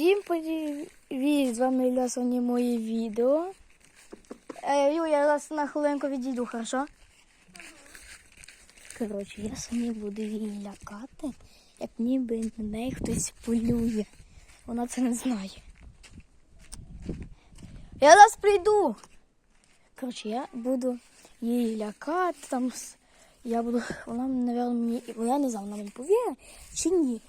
Всім привіт! З вами Ілля сьогодні моє відео. Е, Ю, я зараз на хвилинку відійду, хорошо? Коротше, я сьогодні буду її лякати, як ніби на неї хтось полює. Вона це не знає. Я зараз прийду. Коротше, я буду її лякати там. Я буду. Вона, напевно, мені. Я не знаю, вона мені повірить чи ні.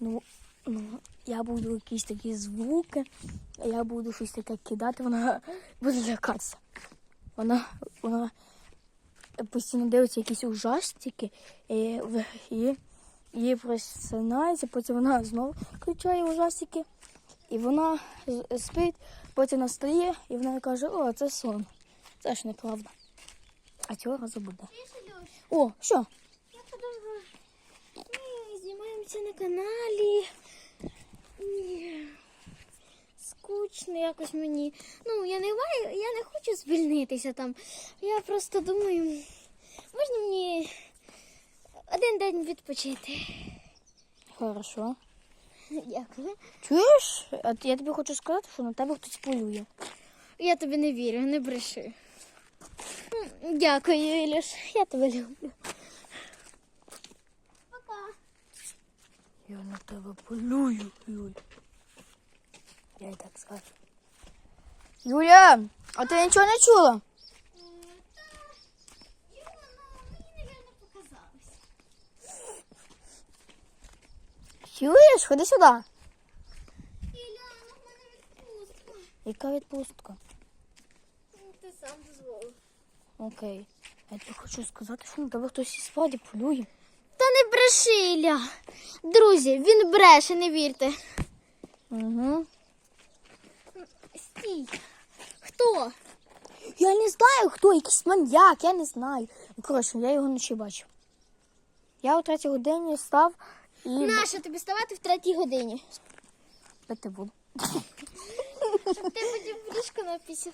Ну, ну, я буду якісь такі звуки, я буду щось таке кидати, вона буде лякатися. Вона, вона постійно дивиться якісь ужастики і, і її просинається, потім вона знову включає ужастики, і вона спить, потім настає, і вона каже, о, це сон. Це ж неправда. А цього разу буде. О, що? Я подумала, ми знімаємося на каналі. Ні. Скучно якось мені. Ну, я не я не хочу звільнитися там. Я просто думаю, можна мені один день відпочити. Хорошо. Дякую. Чуєш? А я тобі хочу сказати, що на тебе хтось полює. Я тобі не вірю, не бреши. Дякую, Ілюш. Я тебе люблю. Я на тебе полюю, Юль. Я й так скажу. Юля, а ти нічого не чула? Чуєш? Ходи сюди. Яка відпустка? Ти сам дозволив. Окей. Я тобі хочу сказати, що на тебе хтось і справді полює. Та не Ілля. Друзі, він бреше, не вірте. Угу. Стій. Хто? Я не знаю, хто, якийсь маньяк, я не знаю. Ну, коротше, я його вночі бачив. Я о третій годині став і Нащо тобі ставати в третій годині? пити буду. Щоб ти потім в ліжко напісів.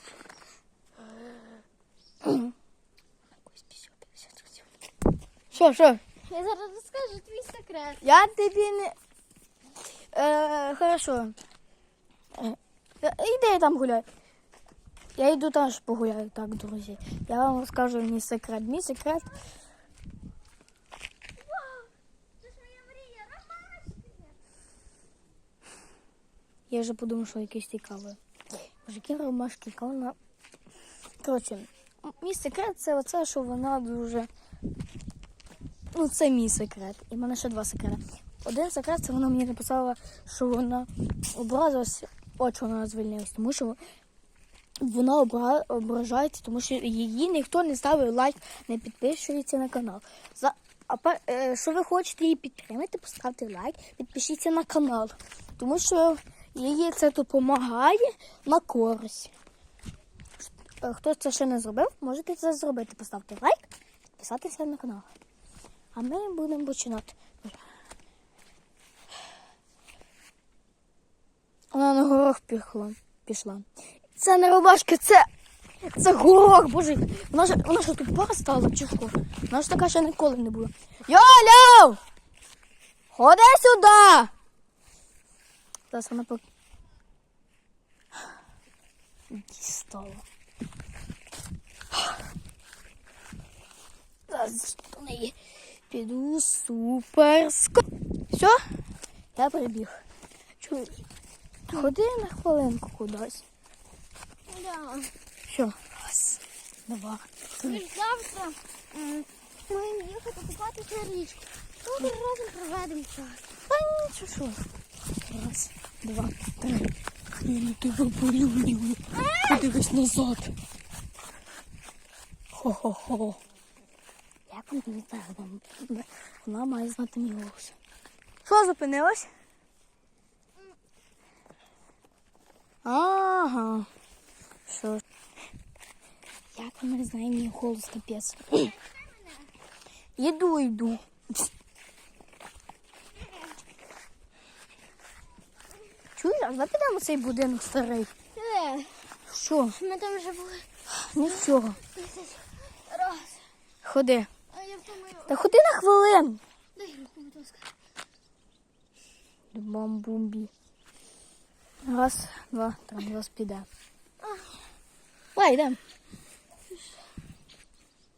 Що, що? Я зараз розкажу твій секрет. Я тобі не. Е, хорошо. Е, іди там гуляй. Я йду теж погуляю, так, друзі. Я вам розкажу мій секрет. Мій секрет. Я вже подумав, що якийсь цікавий. Які ромашки, яка. Коротше, мій секрет це оце, що вона дуже. Ну, це мій секрет. І в мене ще два секрети. Один секрет це вона мені написала, що вона образилась, от що вона звільнилась, тому що вона обра... ображається, тому що її ніхто не ставив лайк, не підписується на канал. За... А е, якщо ви хочете її підтримати, поставте лайк, підпишіться на канал, тому що їй це допомагає на користь. Е, Хто це ще не зробив, можете це зробити. Поставте лайк, підписатися на канал. А ми будемо починати. Вона на горох пішла. пішла. Це не ромашка, це. Це горох, боже. Вона ж вона ж тут пара стала що? Вона ж така ще ніколи не була. Йоля! Ходи сюди! Зараз вона по. Дістала. Зараз до неї піду супер ско. Все? Я прибіг. Чуєш? Ходи на хвилинку кудись. Да. Все. Раз, два, Ми три. ж завтра маємо їхати купатися на річку. Тут разом проведемо час. Та нічого. що. Раз, два, три. На тебе полюблю. Подивись назад. Хо-хо-хо. Як вона має знати мій голос. Що зупинилось? Ага. Що? Як вона знає мій голос, капець. Іду, йду. Чуєш, а давай підемо цей будинок старий. Що? ми там вже були Нічого. тисяч раз. Ходи. Та ходи на хвилину. Дай руку, будь ласка. Бамбумбі. Раз, два, три, раз піде. Давай, йдемо.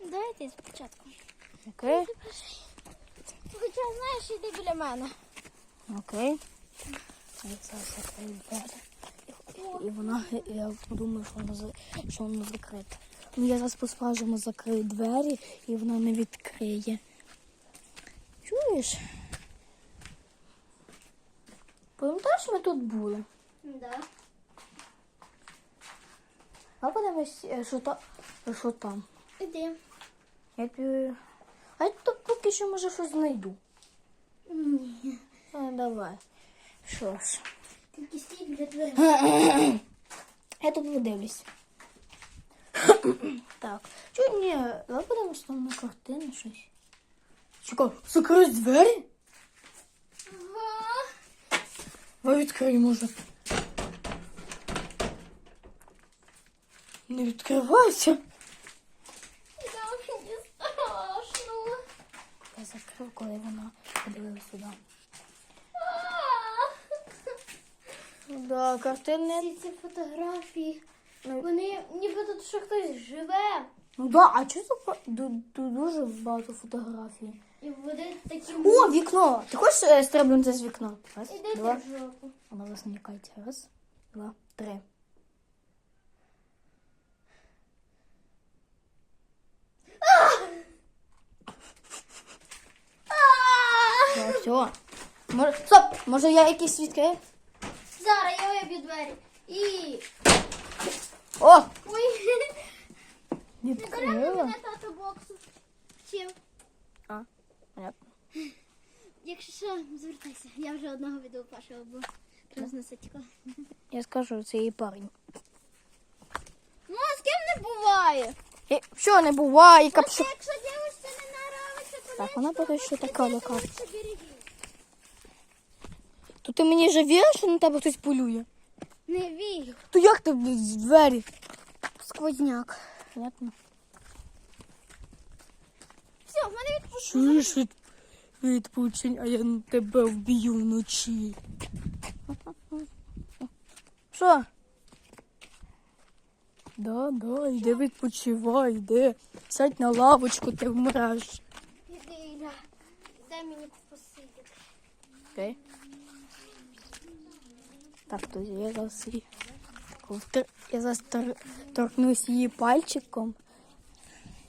Давайте спочатку. Окей, Хоча, знаєш, іди біля мене. окей. Зараз закрию двері. І вона, я думаю, що вона, що вона закрита. Ну, я зараз по-справжньому закрию двері і вона не відкриє. Чуєш? Пам'ятаєш, ми тут були? Да. А подивись, е, що, та, що там. Іди. Я тобі... А я тут поки що може щось знайду. Ні. А, давай. Що ж. Тільки стій біля дверей. Я тут подивлюсь. так. Чого ні? Давай подивимось там на картину щось. Чекай, закрий двері? Ага. Давай відкрий, може. Не відкривайся. Да, мені страшно. Я закрив, коли вона подивилась сюди. А! Да, картини. Всі ці фотографії. Ну, Вони ніби тут ще хтось живе. ну да, а чого тут, ду- дуже багато фотографій? І вони такі О, вікно! Ти хочеш е, стрибнути з вікна? Раз, Іди два. в жопу. Вона вас не. Раз, два, три. Все, все. Може, стоп! Може я якийсь відкрию? Зараз я виб'ю двері. І. О! Ой. Не Відкрила. мене тато боксу. Чим? А, понятно. Якщо що, звертайся. Я вже одного відео першого бо треба зносити. Я скажу, це її парень. Ну, а з ким не буває? І, що не буває, Просто якщо дівчинці не нравиться, то Так, вона поки що така лока. береги. То ти мені вже віриш, що на тебе хтось полює? Не вірю. То як ти з двері? Сквозняк. Понятно. Все, в мене відпустили. Чуєш від, відпочинь, а я на тебе вб'ю вночі. Що? Да, да, йди відпочивай, йди. Сядь на лавочку, ти вмреш. Іди, Іля. Дай мені посидіти. Окей. Так, то я зараз її. Я зараз торкнусь її пальчиком.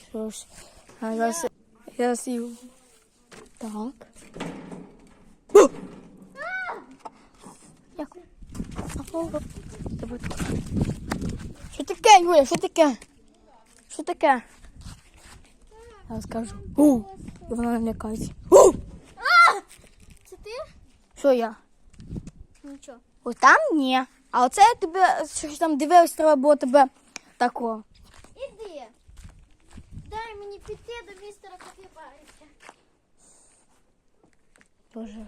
Що ж, зараз я зараз її. Так. О! Як? Що таке, Юля? Що таке? Що таке? Я скажу. У! І вона не лякається. У! Це ти? Що я? Нічого. Ось там ні. А оце я тебе щось там дивилась, треба було тебе такого. Іди. Дай мені піти до містера Капібариця. Боже.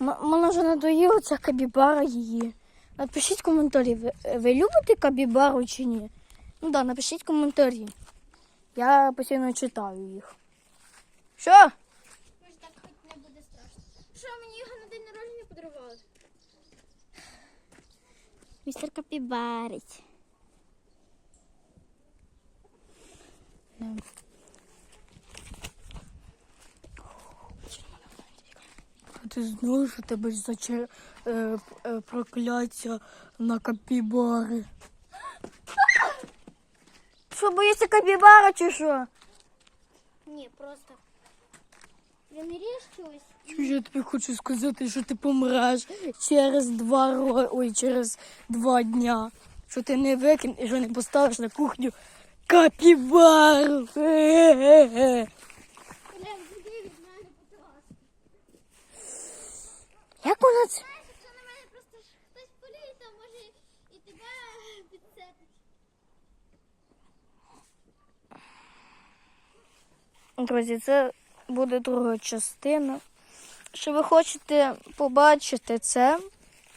М- Мене вже надоїла ця кабібара її. Напишіть коментарі, ви, ви любите кабібару чи ні? Ну так, да, напишіть коментарі. Я постійно читаю їх. Що? Може так хоч не буде страшно. Що, мені його на день народження подарували? Містер Капібарець. А ти знаєш, що тебе за чер... е, е, прокляття на капібари? Що, боїшся капібара чи що? Ні, просто. Ріж щось. Чую, я тобі хочу сказати, що ти помреш через два ро... Ой, через два дня. Що ти не викинеш, що не поставиш на кухню капібару. Як вона це? Якщо на мене просто хтось поліє, то може і тебе підцепить. Друзі, це буде друга частина. Якщо ви хочете побачити це,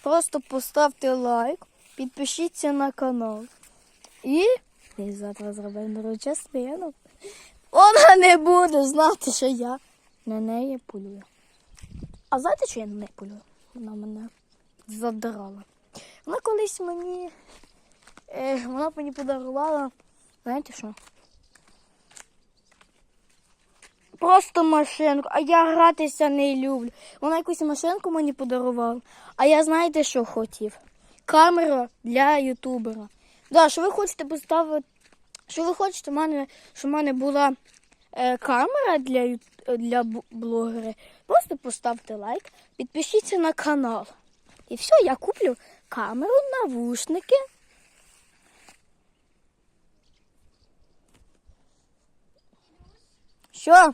просто поставте лайк, підпишіться на канал. І, і завтра зробимо другу частину. Вона не буде знати, що я на неї полюю. А знаєте, що я на неї полюю? Вона мене задрала. Вона колись мені. Е, вона мені подарувала. Знаєте що? Просто машинку, а я гратися не люблю. Вона якусь машинку мені подарувала. А я знаєте, що хотів? Камеру для ютубера. Да, що ви хочете поставити. Що ви хочете, мене, щоб в мене була е, камера для, для блогера. Просто поставте лайк, підпишіться на канал. І все, я куплю камеру, навушники. Що?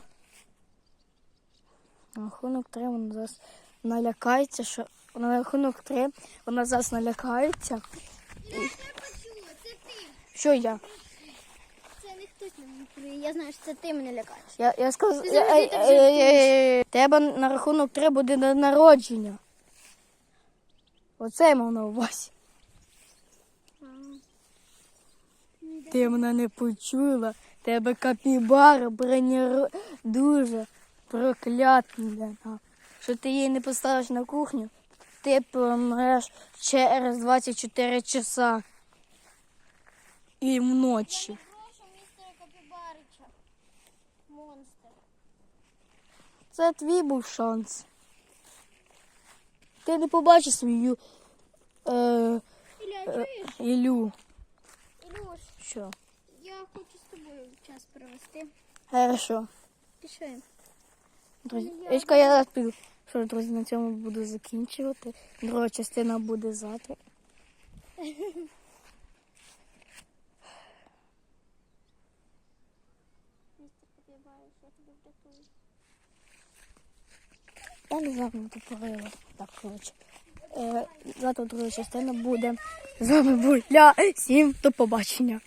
На рахунок три вона зараз налякається, що на рахунок три вона зараз налякається. Я почула, це ти. Що я? Це не хтось мене маніпулює. Я знаю, що це ти мене лякаєш. Я, я сказав, Ти я, завжди е, так е, тебе на рахунок три буде на народження. Оце я мав на увазі. Ти мене не почула. Тебе капібара броніру дуже проклятна. Що ти її не поставиш на кухню, ти помреш через 24 часа і вночі. Це твій був шанс. Ти не побачиш свою е, е. Ілю. Ілюш, Що? я хочу з тобою час провести. Хорошо. Пішли. Друзі, Я- я піду. Що, друзі, на цьому буду закінчувати. Друга частина буде завтра. Я не знаю, тупорила. Так, коротше. Е, завтра друга частина буде. З вами був я. Всім до побачення.